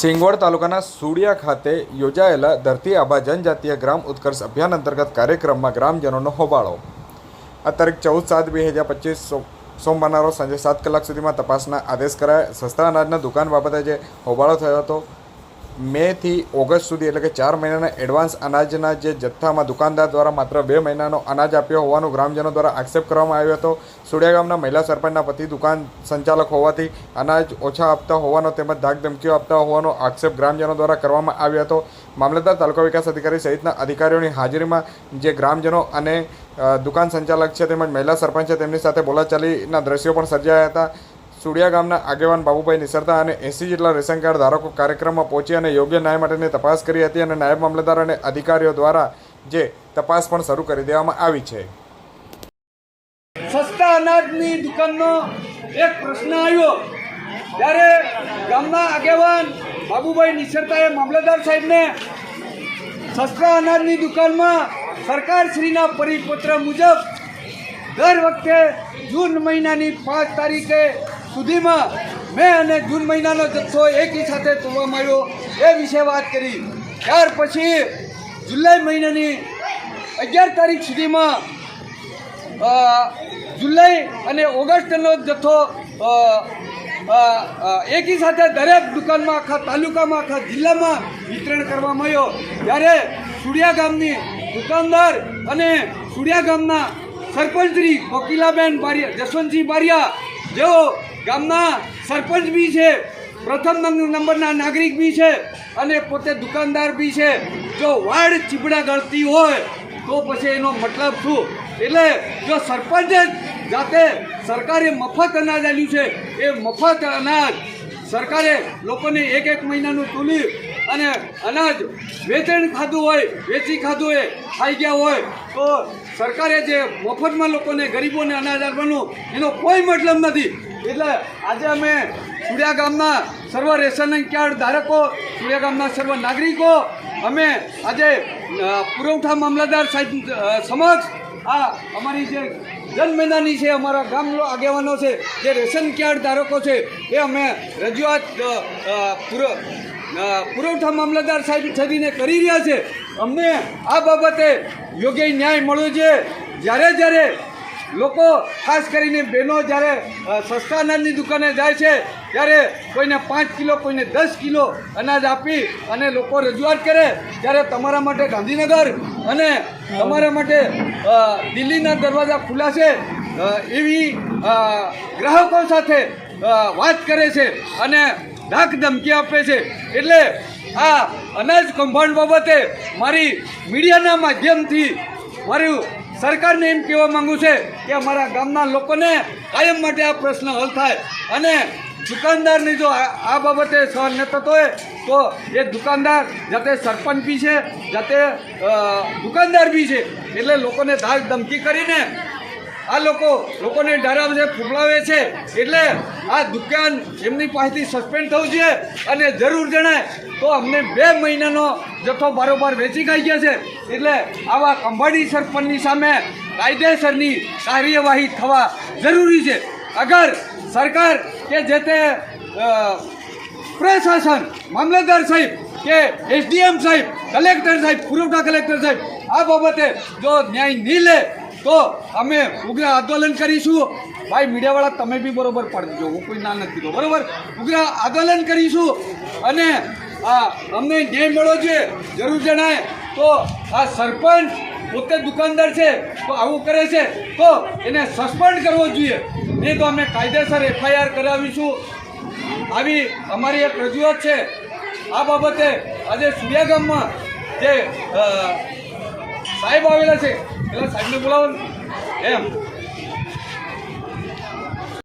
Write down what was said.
સિંગવડ તાલુકાના સુડિયા ખાતે યોજાયેલા ધરતી આભા જનજાતીય ગ્રામ ઉત્કર્ષ અભિયાન અંતર્ગત કાર્યક્રમમાં ગ્રામજનોનો હોબાળો. આ તારીખ ચૌદ સાત બે હજાર પચીસ સોમવારના રોજ સાંજે સાત કલાક સુધીમાં તપાસના આદેશ કરાયા. સસ્તા અનાજના દુકાન બાબતે જે હોબાળો થયો હતો મેથી ઓગસ્ટ સુધી, એટલે કે ચાર મહિનાના એડવાન્સ અનાજના જે જથ્થામાં દુકાનદાર દ્વારા માત્ર બે મહિનાનો અનાજ આપ્યો હોવાનું ગ્રામજનો દ્વારા આક્ષેપ કરવામાં આવ્યો હતો. સુડિયા ગામના મહિલા સરપંચના પતિ દુકાન સંચાલક હોવાથી અનાજ ઓછા આપતા હોવાનો તેમજ ધાક ધમકીઓ આપતા હોવાનો આક્ષેપ ગ્રામજનો દ્વારા કરવામાં આવ્યો હતો. મામલતદાર તાલુકા વિકાસ અધિકારી સહિતના અધિકારીઓની હાજરીમાં જે ગ્રામજનો અને દુકાન સંચાલક છે તેમજ મહિલા સરપંચ છે તેમની સાથે બોલાચાલીના દ્રશ્યો પણ સર્જાયા હતા. સુડિયા ગામના આગેવાન બાબુભાઈ નિસરતા અને એસી જેટલા રેશન કાર્ડ ધારકો કાર્યક્રમમાં પહોંચી અને યોગ્ય ન્યાય માટેની તપાસ કરી હતી અને નાયબ મામલતદાર અને અધિકારીઓ દ્વારા જે તપાસ પણ શરૂ કરી દેવામાં આવી છે. સસ્તા અનાજની દુકાનનો એક પ્રશ્ન આવ્યો. ત્યારે ગામના આગેવાન બાબુભાઈ નિસરતાએ મામલતદાર સાહેબને સસ્તા અનાજની દુકાનમાં સરકારશ્રીના પરિપત્ર મુજબ દર વખતે જૂન મહિનાની પાંચ તારીખે સુધીમાં મેં અને જૂન મહિનાનો જથ્થો એકી સાથે તોડવામાં આવ્યો એ વિશે વાત કરી. ત્યાર પછી જુલાઈ મહિનાની અગિયાર તારીખ સુધીમાં જુલાઈ અને ઓગસ્ટનો જથ્થો એકી સાથે દરેક દુકાનમાં આખા તાલુકામાં, આખા જિલ્લામાં વિતરણ કરવામાં આવ્યો ત્યારે સુડિયા ગામની દુકાનદાર અને સુડિયા ગામના સરપંચ શ્રી કોકિલાબેન બારિયા જસવંતસિંહ બારિયા જેઓ ગામના સરપંચ બી છે, પ્રથમ નંબરના નાગરિક બી છે અને પોતે દુકાનદાર બી છે. જો વાડ ચીબડા ગળતી હોય તો પછી એનો મતલબ શું? એટલે જો સરપંચ જ જાતે સરકારે મફત અનાજ આપ્યું છે, એ મફત અનાજ સરકારે લોકોને એક એક મહિનાનું તુલી અને અનાજ વેચાણ ખાધું હોય, વેચી ખાધું હોય, ખાઈ ગયા હોય, તો સરકારે જે મફતમાં લોકોને ગરીબોને અનાજ આપવાનું, એનો કોઈ મતલબ નથી. એટલે આજે અમે સુર્યા ગામના સર્વ રેશન કાર્ડ ધારકો, સૂર્યા ગામના સર્વ નાગરિકો, અમે આજે પુરવઠા મામલતદાર સાહેબ સમક્ષ આ અમારી જે જનમેદાની છે, અમારા ગામનો આગેવાનો છે, જે રેશન કાર્ડ ધારકો છે, એ અમે રજૂઆત પુરવઠા મામલતદાર સાહેબ છબીને કરી રહ્યા છે. અમને આ બાબતે યોગ્ય ન્યાય મળ્યો છે. જ્યારે જ્યારે લોકો ખાસ કરીને બહેનો જ્યારે સસ્તા અનાજની દુકાને જાય છે, ત્યારે કોઈને પાંચ કિલો, કોઈને દસ કિલો અનાજ આપી અને લોકો રજૂઆત કરે, ત્યારે તમારા માટે ગાંધીનગર અને તમારા માટે દિલ્હીના દરવાજા ખુલ્લા છે. એવી ગ્રાહકો સાથે વાત કરે છે અને ધાક ધમકી આપે છે. એટલે આ અનાજ કૌભાંડ બાબતે મારી મીડિયાના માધ્યમથી મારું સરકારને એમ કહેવા માંગુ છે કે અમારા ગામના લોકોને કાયમ માટે આ પ્રશ્ન હલ થાય. અને દુકાનદારની જો આ બાબતે સહન ન થતો હોય, તો એ દુકાનદાર જાતે સરપંચ બી છે, જાતે દુકાનદાર બી છે. એટલે લોકોને ધાક ધમકી કરીને આ લોકો લોકોને ડરાવે ફૂફલાવે છે, એટલે આ દુકાન એમની પાસેથી સસ્પેન્ડ થવું છે અને જરૂર જણાય, તો અમને બે મહિનાનો જથ્થો બારોબાર વેચી ખાઈ ગયા છે. એટલે આવા કંભાડી સરપંચની સામે કાયદેસરની કાર્યવાહી થવા જરૂરી છે. અગર સરકાર કે જે તે પ્રશાસન, મામલતદાર સાહેબ કે એસડીએમ સાહેબ, કલેક્ટર સાહેબ, પુરવઠા કલેક્ટર સાહેબ, આ બાબતે જો ન્યાય નહીં લે તો અમે ઉગ્ર આંદોલન કરીશું. ભાઈ, મીડિયાવાળા તમે બી બરોબર પડજો હું કોઈ ના નથી કીધો. બરોબર? ઉગ્ર આંદોલન કરીશું અને આ અમને ન્યાય મળવો છે જરૂર જણાય. તો આ સરપંચ પોતે દુકાનદાર છે, તો આવું કરે છે, તો એને સસ્પેન્ડ કરવો જોઈએ. નહીં તો અમે કાયદેસર એફઆઈઆર કરાવીશું. આવી અમારી એક રજૂઆત છે. આ બાબતે આજે સૂર્યાગામમાં જે સાહેબ આવેલા છે પેલા સાહેબને બોલાવો. એમ